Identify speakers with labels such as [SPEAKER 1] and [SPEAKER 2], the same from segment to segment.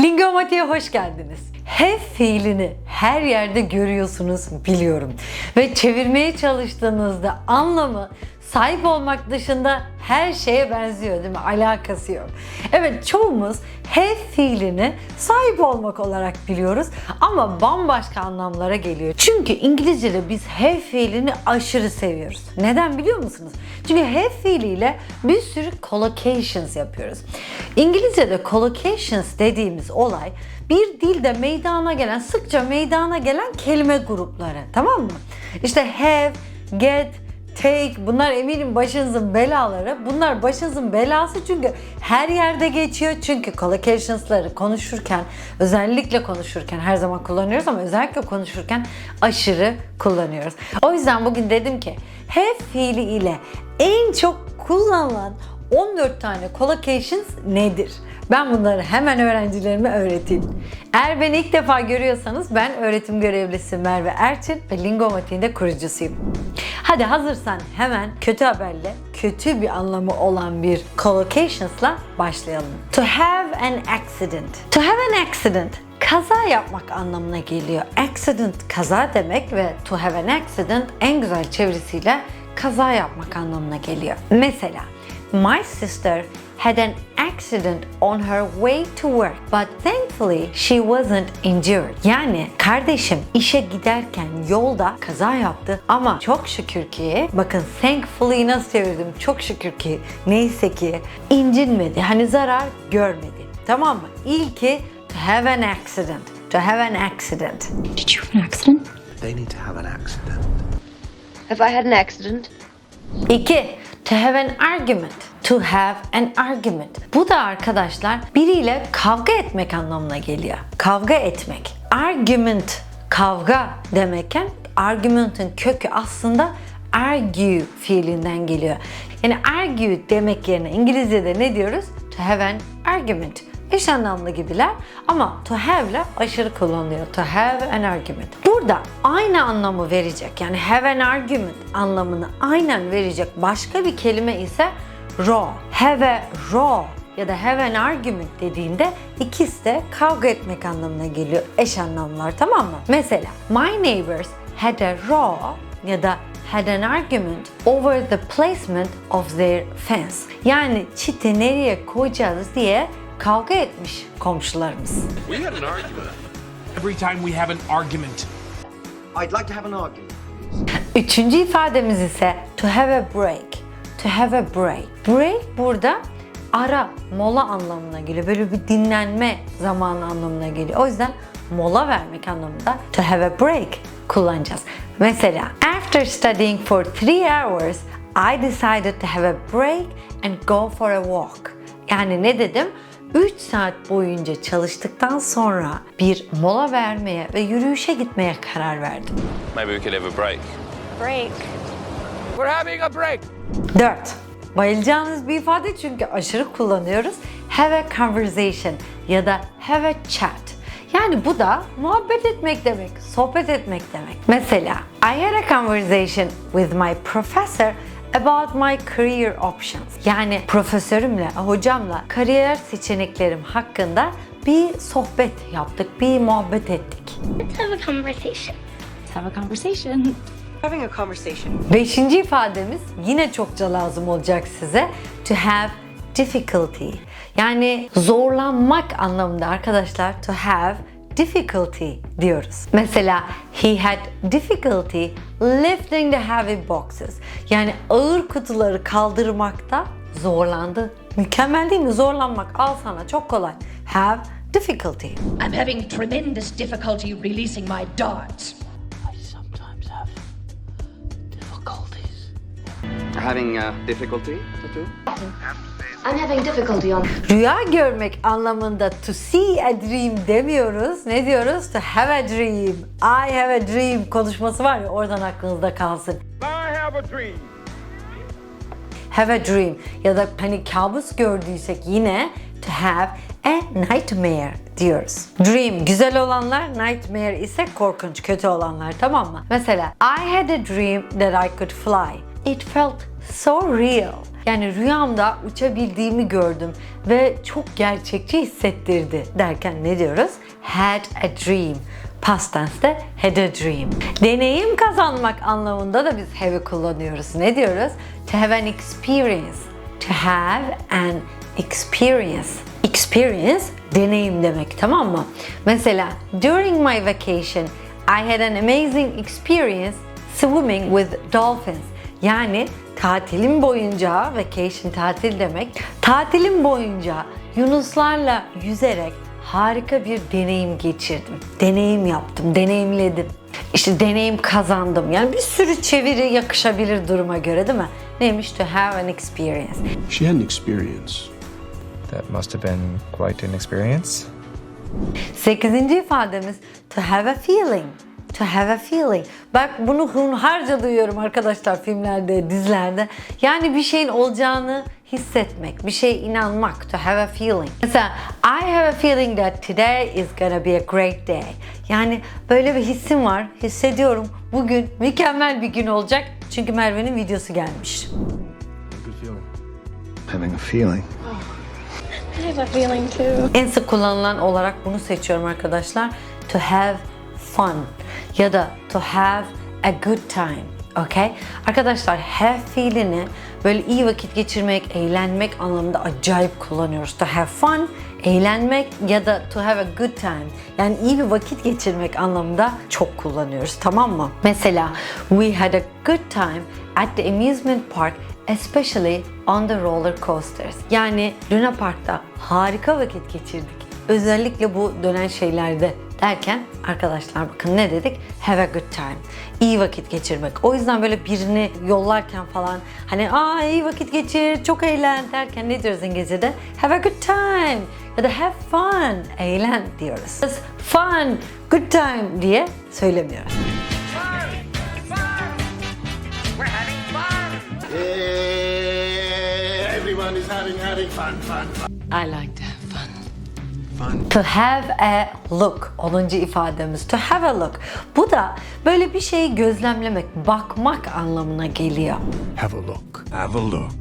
[SPEAKER 1] Lingomati'ye hoş geldiniz. Have fiilini her yerde görüyorsunuz biliyorum. Ve çevirmeye çalıştığınızda anlamı sahip olmak dışında her şeye benziyor değil mi? Alakası yok. Evet çoğumuz have fiilini sahip olmak olarak biliyoruz ama bambaşka anlamlara geliyor. Çünkü İngilizce'de biz have fiilini aşırı seviyoruz. Neden biliyor musunuz? Çünkü have fiiliyle bir sürü collocations yapıyoruz. İngilizce'de collocations dediğimiz olay bir dilde meydana gelen, sıkça meydana gelen kelime grupları. Tamam mı? İşte have, get, take bunlar eminim başınızın belaları. Bunlar başınızın belası çünkü her yerde geçiyor. Çünkü collocations'ları konuşurken özellikle konuşurken her zaman kullanıyoruz ama özellikle konuşurken aşırı kullanıyoruz. O yüzden bugün dedim ki have fiili ile en çok kullanılan 14 tane collocations nedir? Ben bunları hemen öğrencilerime öğreteyim. Eğer beni ilk defa görüyorsanız ben öğretim görevlisi Merve Erçin ve Lingomatiğin de kurucusuyum. Hadi hazırsan hemen kötü haberle kötü bir anlamı olan bir collocations'la başlayalım. To have an accident. To have an accident kaza yapmak anlamına geliyor. Accident kaza demek ve to have an accident en güzel çevirisiyle kaza yapmak anlamına geliyor. Mesela My sister had an accident on her way to work, but thankfully she wasn't injured. Yani kardeşim işe giderken yolda kaza yaptı ama çok şükür ki bakın thankfully nasıl çevirdim çok şükür ki neyse ki incinmedi. Hani zarar görmedi. Tamam mı? İlki to have an accident. To have an accident.
[SPEAKER 2] Did you have an accident?
[SPEAKER 3] They need to have an accident.
[SPEAKER 4] Have I had an accident?
[SPEAKER 1] 2. To have an argument. To have an argument. Bu da arkadaşlar biriyle kavga etmek anlamına geliyor. Kavga etmek. Argument kavga demekken argument'ın kökü aslında argue fiilinden geliyor. Yani argue demek yerine İngilizce'de ne diyoruz? To have an argument. Eş anlamlı gibiler ama to have ile aşırı kullanılıyor. To have an argument. Burada aynı anlamı verecek yani have an argument anlamını aynen verecek başka bir kelime ise raw. Have a raw ya da have an argument dediğinde ikisi de kavga etmek anlamına geliyor. Eş anlamlar tamam mı? Mesela my neighbors had a raw ya da had an argument over the placement of their fence. Yani çiti nereye koyacağız diye kavga etmiş komşularımız.
[SPEAKER 5] We had an argument. Every time we have an argument.
[SPEAKER 3] I'd like to have an argument.
[SPEAKER 1] Üçüncü ifademiz ise to have a break. To have a break. Break burada ara, mola anlamına geliyor. Böyle bir dinlenme zamanı anlamına geliyor. O yüzden mola vermek anlamında to have a break kullanacağız. Mesela after studying for three hours I decided to have a break and go for a walk. Yani ne dedim? 3 saat boyunca çalıştıktan sonra bir mola vermeye ve yürüyüşe gitmeye karar verdim.
[SPEAKER 6] Maybe we could have a break.
[SPEAKER 4] Break.
[SPEAKER 5] We're having a break.
[SPEAKER 1] 4. Bayılacağınız bir ifade çünkü aşırı kullanıyoruz. Have a conversation ya da have a chat. Yani bu da muhabbet etmek demek, sohbet etmek demek. Mesela I had a conversation with my professor about my career options. Yani profesörümle, hocamla kariyer seçeneklerim hakkında bir sohbet yaptık, bir muhabbet ettik.
[SPEAKER 2] Let's have a conversation.
[SPEAKER 7] Let's have a conversation.
[SPEAKER 4] Having a conversation.
[SPEAKER 1] Beşinci ifademiz yine çokça lazım olacak size. To have difficulty. Yani zorlanmak anlamında arkadaşlar to have difficulty diyoruz. Mesela he had difficulty lifting the heavy boxes. Yani ağır kutuları kaldırmakta zorlandı. Mükemmel değil mi? Zorlanmak al sana çok kolay. Have difficulty.
[SPEAKER 8] I'm having tremendous difficulty releasing my darts.
[SPEAKER 3] Having uh, difficulty, Tattoo?
[SPEAKER 4] I'm having difficulty on.
[SPEAKER 1] Rüya görmek anlamında to see a dream demiyoruz. Ne diyoruz? To have a dream. I have a dream konuşması var ya oradan aklınızda kalsın.
[SPEAKER 5] I have a dream.
[SPEAKER 1] Have a dream ya da hani kabus gördüysek yine to have a nightmare diyoruz. Dream güzel olanlar, nightmare ise korkunç, kötü olanlar tamam mı? Mesela I had a dream that I could fly. It felt so real. Yani rüyamda uçabildiğimi gördüm ve çok gerçekçi hissettirdi derken ne diyoruz? Had a dream. Past tense'te had a dream. Deneyim kazanmak anlamında da biz have'i kullanıyoruz. Ne diyoruz? To have an experience. To have an experience. Experience deneyim demek tamam mı? Mesela during my vacation I had an amazing experience swimming with dolphins. Yani tatilim boyunca, vacation tatil demek, tatilim boyunca yunuslarla yüzerek harika bir deneyim geçirdim. Deneyim yaptım, deneyimledim. İşte deneyim kazandım. Yani bir sürü çeviri yakışabilir duruma göre değil mi? Neymiş? To have an experience.
[SPEAKER 6] She had an experience.
[SPEAKER 9] That must have been quite an experience.
[SPEAKER 1] Sekizinci ifademiz to have a feeling. To have a feeling. Bak bunu hunharca duyuyorum arkadaşlar filmlerde, dizilerde. Yani bir şeyin olacağını hissetmek, bir şeye inanmak. To have a feeling. Mesela I have a feeling that today is gonna be a great day. Yani böyle bir hissim var, hissediyorum. Bugün mükemmel bir gün olacak. Çünkü Merve'nin videosu gelmiş.
[SPEAKER 3] Having a feeling.
[SPEAKER 2] I have a feeling too.
[SPEAKER 1] En sık kullanılan olarak bunu seçiyorum arkadaşlar. To have fun ya da to have a good time. Okay? Arkadaşlar have fiilini böyle iyi vakit geçirmek, eğlenmek anlamında acayip kullanıyoruz. To have fun, eğlenmek ya da to have a good time. Yani iyi bir vakit geçirmek anlamında çok kullanıyoruz. Tamam mı? Mesela we had a good time at the amusement park especially on the roller coasters. Yani Luna Park'ta harika vakit geçirdik. Özellikle bu dönen şeylerde derken arkadaşlar bakın ne dedik? Have a good time. İyi vakit geçirmek. O yüzden böyle birini yollarken falan hani aa iyi vakit geçir, çok eğlen derken ne diyoruz İngilizce'de? Have a good time ya da have fun, eğlen diyoruz. Biz Fun, good time diye söylemiyoruz.
[SPEAKER 6] everyone is having having fun, fun, fun.
[SPEAKER 8] I like fun.
[SPEAKER 1] To have a look. 10. ifademiz. To have a look. Bu da böyle bir şeyi gözlemlemek, bakmak anlamına geliyor.
[SPEAKER 6] Have a look. Have a look.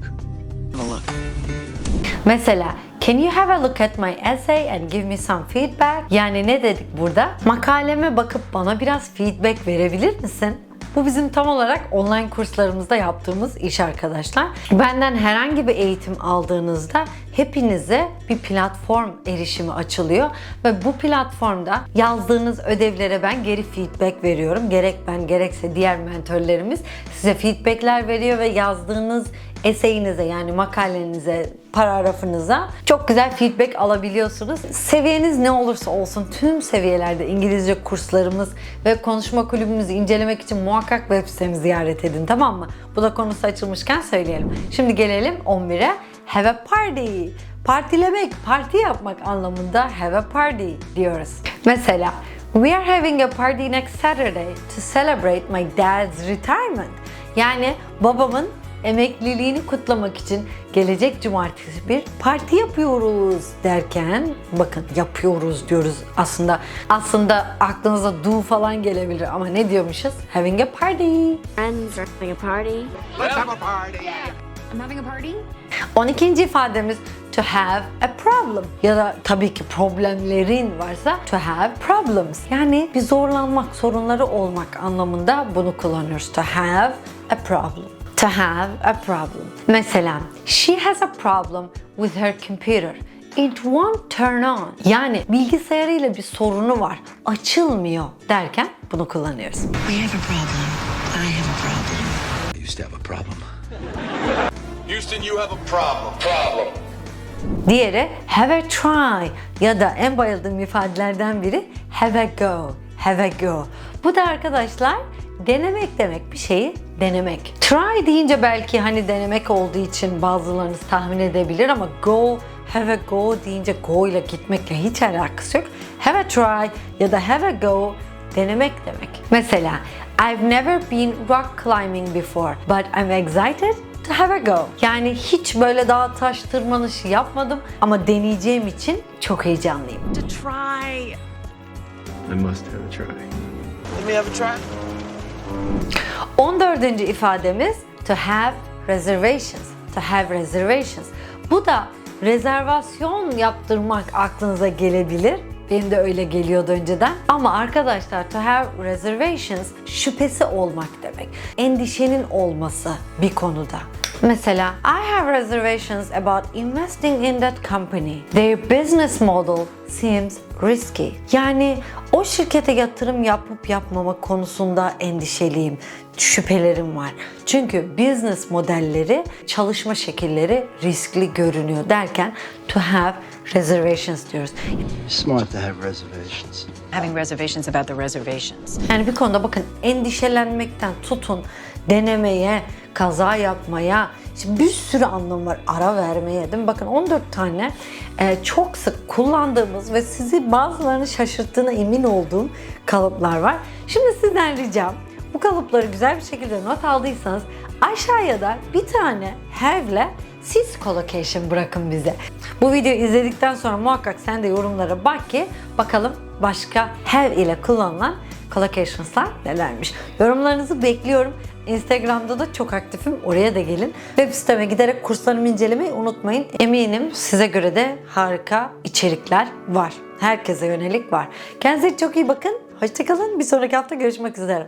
[SPEAKER 1] Mesela Can you have a look at my essay and give me some feedback? Yani ne dedik burada? Makaleme bakıp bana biraz feedback verebilir misin? Bu bizim tam olarak online kurslarımızda yaptığımız iş arkadaşlar. Benden herhangi bir eğitim aldığınızda hepinize bir platform erişimi açılıyor ve bu platformda yazdığınız ödevlere ben geri feedback veriyorum. Gerek ben gerekse diğer mentörlerimiz size feedbackler veriyor ve yazdığınız eseyinize yani makalenize, paragrafınıza çok güzel feedback alabiliyorsunuz. Seviyeniz ne olursa olsun tüm seviyelerde İngilizce kurslarımız ve konuşma kulübümüzü incelemek için muhakkak web sitemizi ziyaret edin tamam mı? Bu da konusu açılmışken söyleyelim. Şimdi gelelim 11'e. Have a party. Partilemek, parti yapmak anlamında have a party diyoruz. Mesela We are having a party next Saturday to celebrate my dad's retirement. Yani babamın emekliliğini kutlamak için gelecek cumartesi bir parti yapıyoruz derken bakın yapıyoruz diyoruz aslında aslında aklınıza do falan gelebilir ama ne diyormuşuz? Having a party.
[SPEAKER 2] Friends are having a party.
[SPEAKER 7] I'm having a party.
[SPEAKER 1] 12. ifademiz to have a problem ya da tabii ki problemlerin varsa to have problems. Yani bir zorlanmak, sorunları olmak anlamında bunu kullanıyoruz. To have a problem. To have a problem. Mesela she has a problem with her computer. It won't turn on. Yani bilgisayarıyla bir sorunu var. Açılmıyor derken bunu kullanıyoruz.
[SPEAKER 8] We have a problem. I have a problem.
[SPEAKER 3] I used to have a problem.
[SPEAKER 6] Houston, you have a problem. Problem.
[SPEAKER 1] Diğeri have a try ya da en bayıldığım ifadelerden biri have a go. Have a go. Bu da arkadaşlar denemek demek bir şeyi denemek. Try deyince belki hani denemek olduğu için bazılarınız tahmin edebilir ama go have a go deyince go ile gitmekle hiç alakası yok. Have a try ya da have a go denemek demek. Mesela I've never been rock climbing before but I'm excited have a go. Yani hiç böyle dağ taş tırmanışı yapmadım ama deneyeceğim için çok heyecanlıyım.
[SPEAKER 8] To try.
[SPEAKER 6] I must have a try.
[SPEAKER 3] Let me have a try.
[SPEAKER 1] 14. ifademiz to have reservations. to have reservations. Bu da rezervasyon yaptırmak aklınıza gelebilir. Benim de öyle geliyordu önceden. Ama arkadaşlar to have reservations şüphesi olmak demek. Endişenin olması bir konuda. Mesela I have reservations about investing in that company. Their business model seems risky. Yani o şirkete yatırım yapıp yapmama konusunda endişeliyim, şüphelerim var. Çünkü business modelleri, çalışma şekilleri riskli görünüyor derken to have reservations diyoruz.
[SPEAKER 3] Smart to have reservations.
[SPEAKER 10] having reservations about the reservations.
[SPEAKER 1] Yani bir konuda bakın endişelenmekten tutun denemeye, kaza yapmaya, şimdi bir sürü anlam var ara vermeye değil mi? Bakın 14 tane e, çok sık kullandığımız ve sizi bazılarını şaşırttığına emin olduğum kalıplar var. Şimdi sizden ricam bu kalıpları güzel bir şekilde not aldıysanız aşağıya da bir tane have'le siz collocation bırakın bize. Bu videoyu izledikten sonra muhakkak sen de yorumlara bak ki bakalım başka have ile kullanılan collocations'lar nelermiş. Yorumlarınızı bekliyorum. Instagram'da da çok aktifim. Oraya da gelin. Web siteme giderek kurslarımı incelemeyi unutmayın. Eminim size göre de harika içerikler var. Herkese yönelik var. Kendinize çok iyi bakın. Hoşçakalın. Bir sonraki hafta görüşmek üzere.